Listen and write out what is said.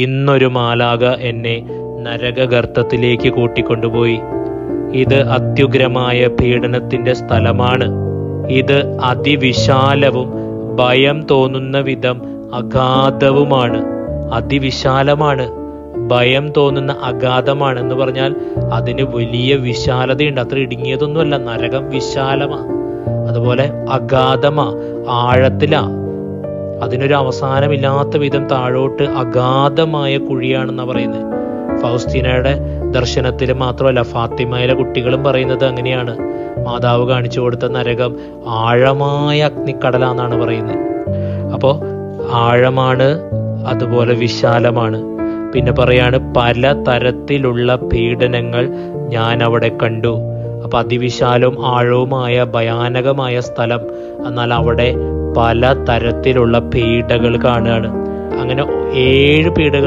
ഇന്നൊരു മാലാക എന്നെ നരകഗർത്തത്തിലേക്ക് കൂട്ടിക്കൊണ്ടുപോയി. ഇത് അത്യുഗ്രമായ പീഡനത്തിന്റെ സ്ഥലമാണ്. ഇത് അതിവിശാലവും ഭയം തോന്നുന്ന വിധം അഗാധവുമാണ്. അതിവിശാലമാണ്. ഭയം തോന്നുന്ന അഗാധമാണ് എന്ന് പറഞ്ഞാൽ അതിന് വലിയ വിശാലതയുണ്ട്. അത്ര ഇടുങ്ങിയതൊന്നുമല്ല. നരകം വിശാലമാ. അതുപോലെ അഗാധമാ. ആഴത്തിലാ. അതിനൊരു അവസാനമില്ലാത്ത വിധം താഴോട്ട് അഗാധമായ കുഴിയാണെന്ന പറയുന്നത് ഫൗസ്തീനയുടെ ദർശനത്തിൽ മാത്രമല്ല ഫാത്തിമയിലെ കുട്ടികളും പറയുന്നത് അങ്ങനെയാണ്. മാതാവ് കാണിച്ചു കൊടുത്ത നരകം ആഴമായ അഗ്നിക്കടലാന്നാണ് പറയുന്നത് അപ്പോൾ ആഴമാണ് അതുപോലെ വിശാലമാണ്. പിന്നെ പറയാണ് പല തരത്തിലുള്ള പീഡനങ്ങൾ ഞാൻ അവിടെ കണ്ടു. അപ്പൊ അതിവിശാലവും ആഴവുമായ ഭയാനകമായ സ്ഥലം. എന്നാൽ അവിടെ പല തരത്തിലുള്ള പീഡകൾ കാണുകയാണ്. അങ്ങനെ ഏഴ് പീഡകൾ